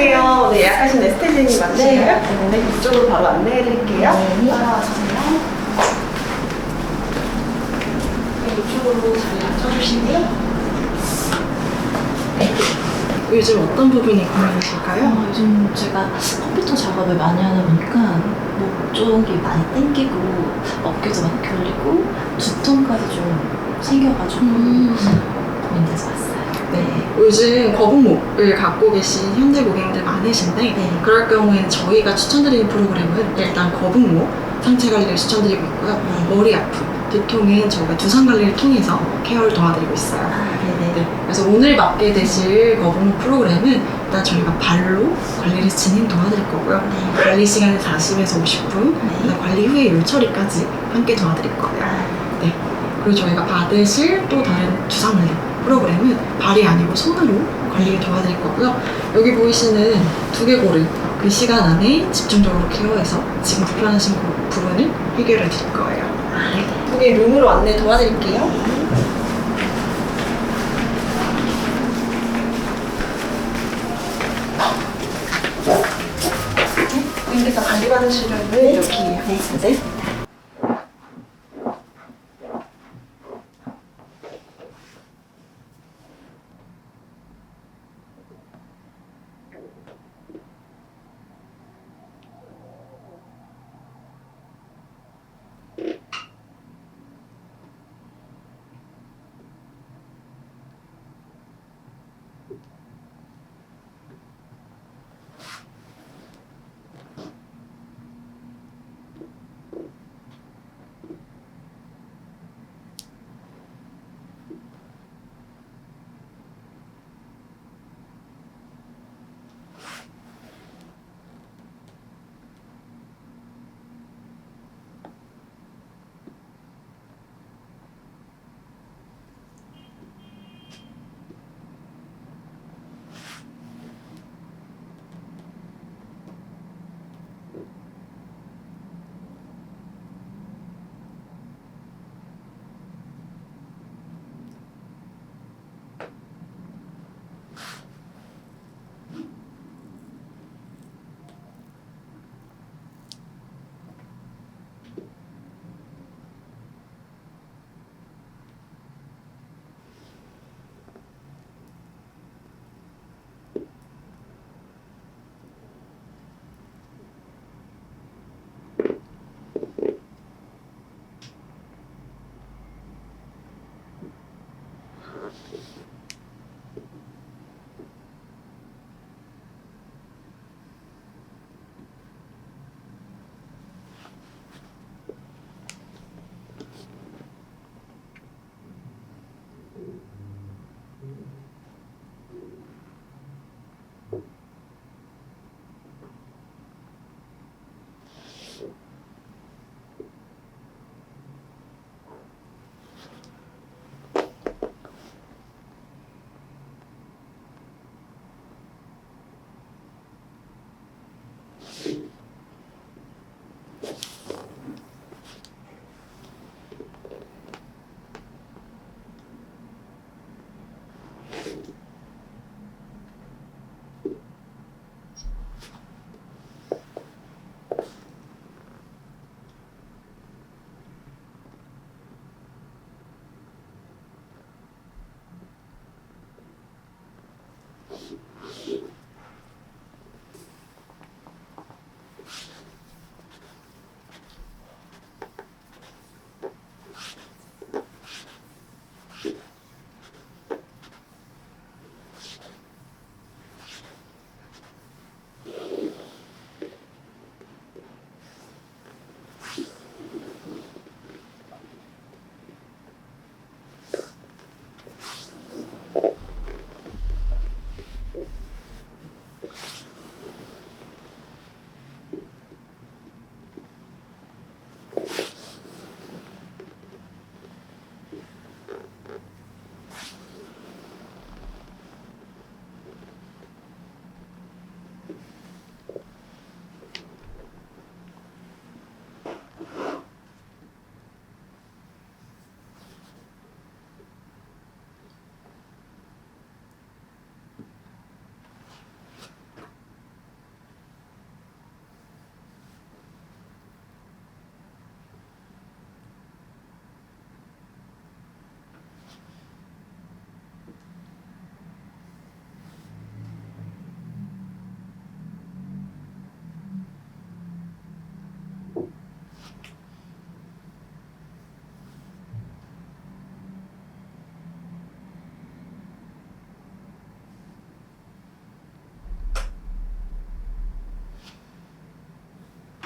안녕하세요. 오늘 예약하신 에스테제님 맞으신가요? 네. 네, 이쪽으로 바로 안내해 드릴게요. 네. 따라와주세요. 네, 이쪽으로 자리 앉아주시고요. 요즘 어떤 부분이 고민이실까요? 어, 요즘 제가 컴퓨터 작업을 많이 하다 보니까 목 쪽이 많이 땡기고 어깨도 많이 결리고 두통까지 좀 생겨가지고 고민돼서 왔어요. 네. 요즘 거북목을 갖고 계신 현대 고객님들 많으신데 네. 그럴 경우에는 저희가 추천드리는 프로그램은 일단 거북목 상체 관리를 추천드리고 있고요. 네. 머리 아픔, 두통은 저희가 두상 관리를 통해서 케어를 도와드리고 있어요. 아, 네네. 네, 그래서 오늘 맡게 되실 거북목 프로그램은 일단 저희가 발로 관리를 진행 도와드릴 거고요. 네. 관리 시간은 40에서 50분, 네. 그다음 관리 후에 율 처리까지 함께 도와드릴 거예요. 아, 네. 그리고 저희가 받으실 또 다른 주상 관리 프로그램은 발이 아니고 손으로 관리를 도와드릴 거고요. 여기 보이시는 두개골을 그 시간 안에 집중적으로 케어해서 지금 불편하신 부- 부분을 해결해 드릴 거예요. 네. 여기 룸으로 안내 도와드릴게요. 관리받으실 룸은 네. 여기예요. 네. 네.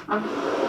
아,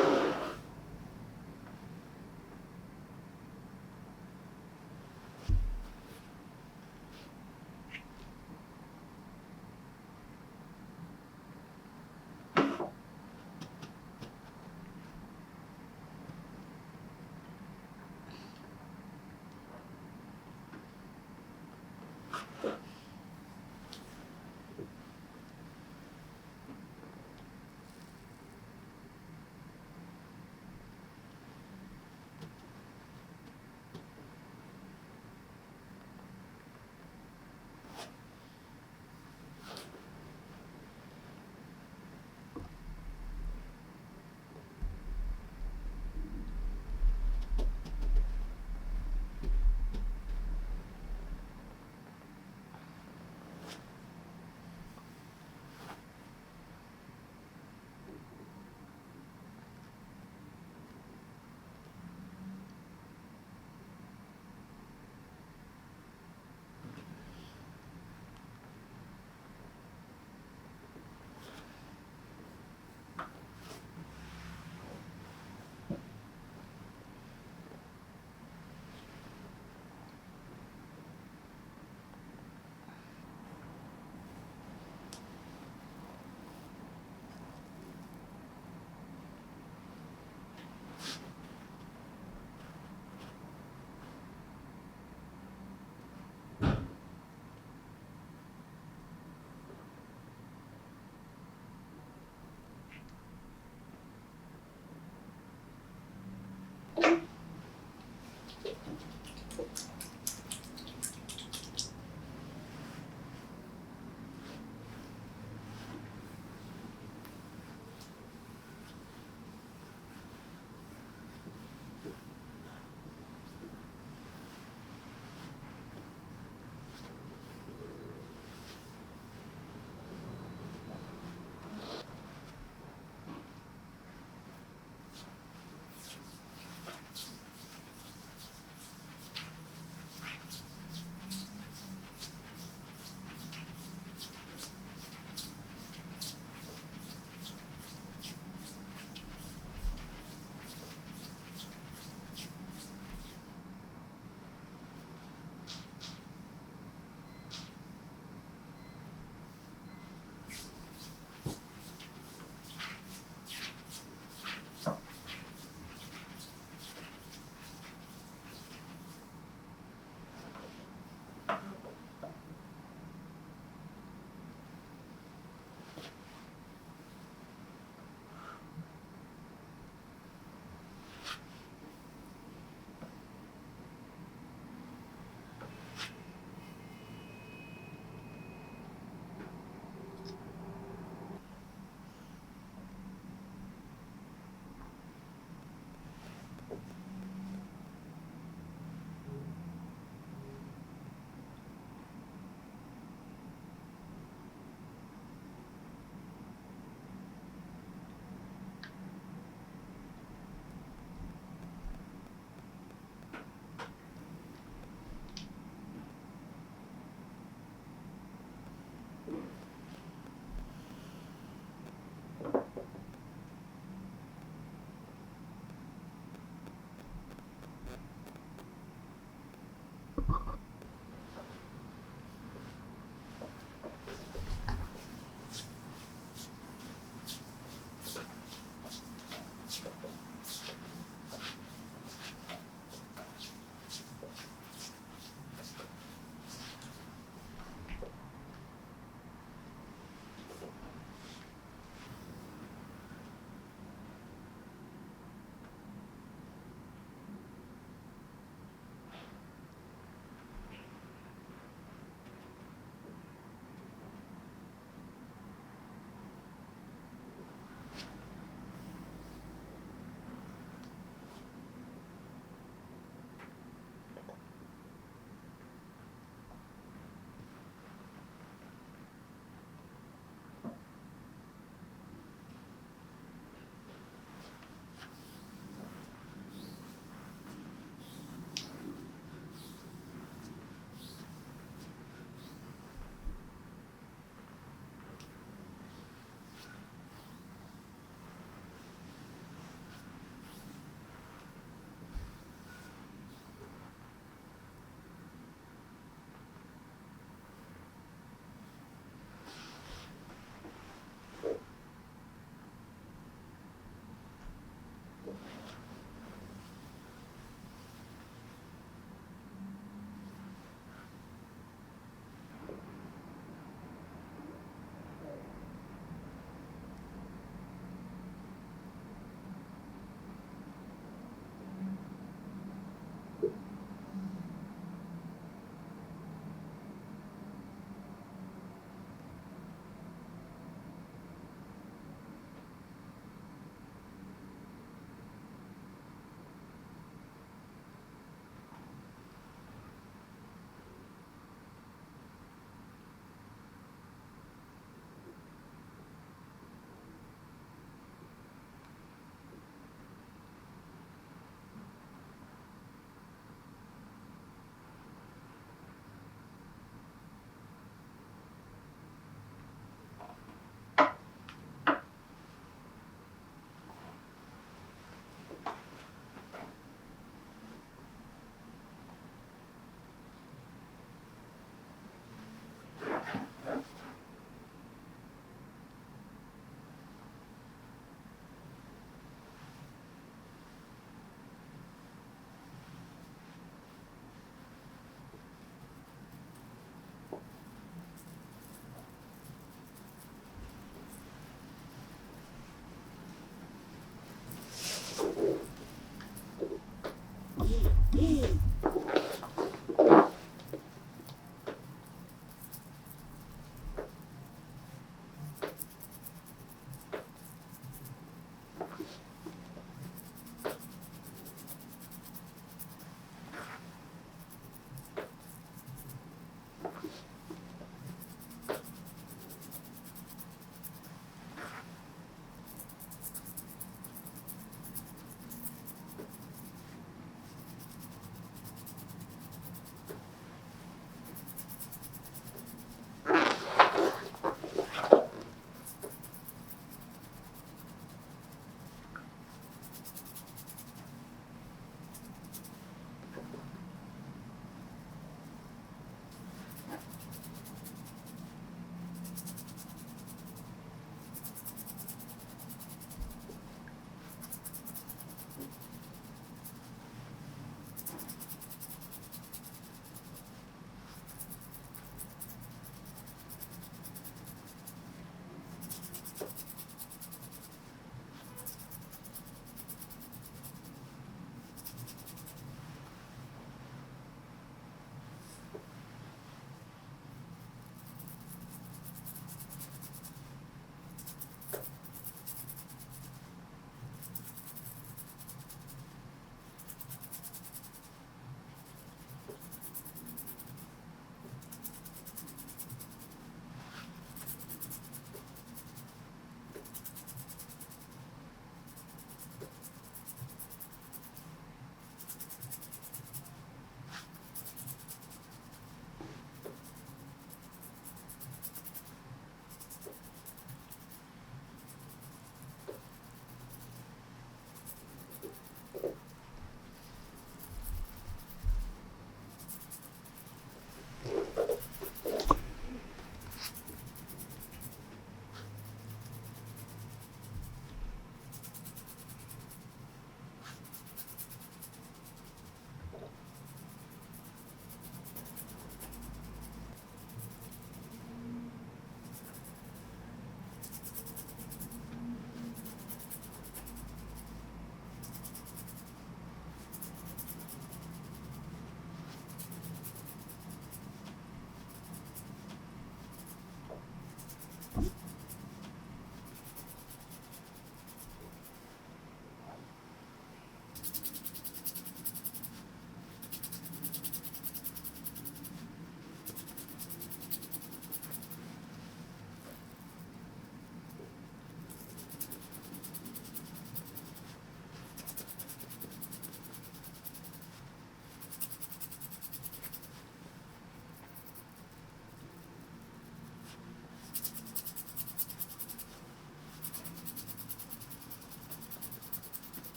Mm.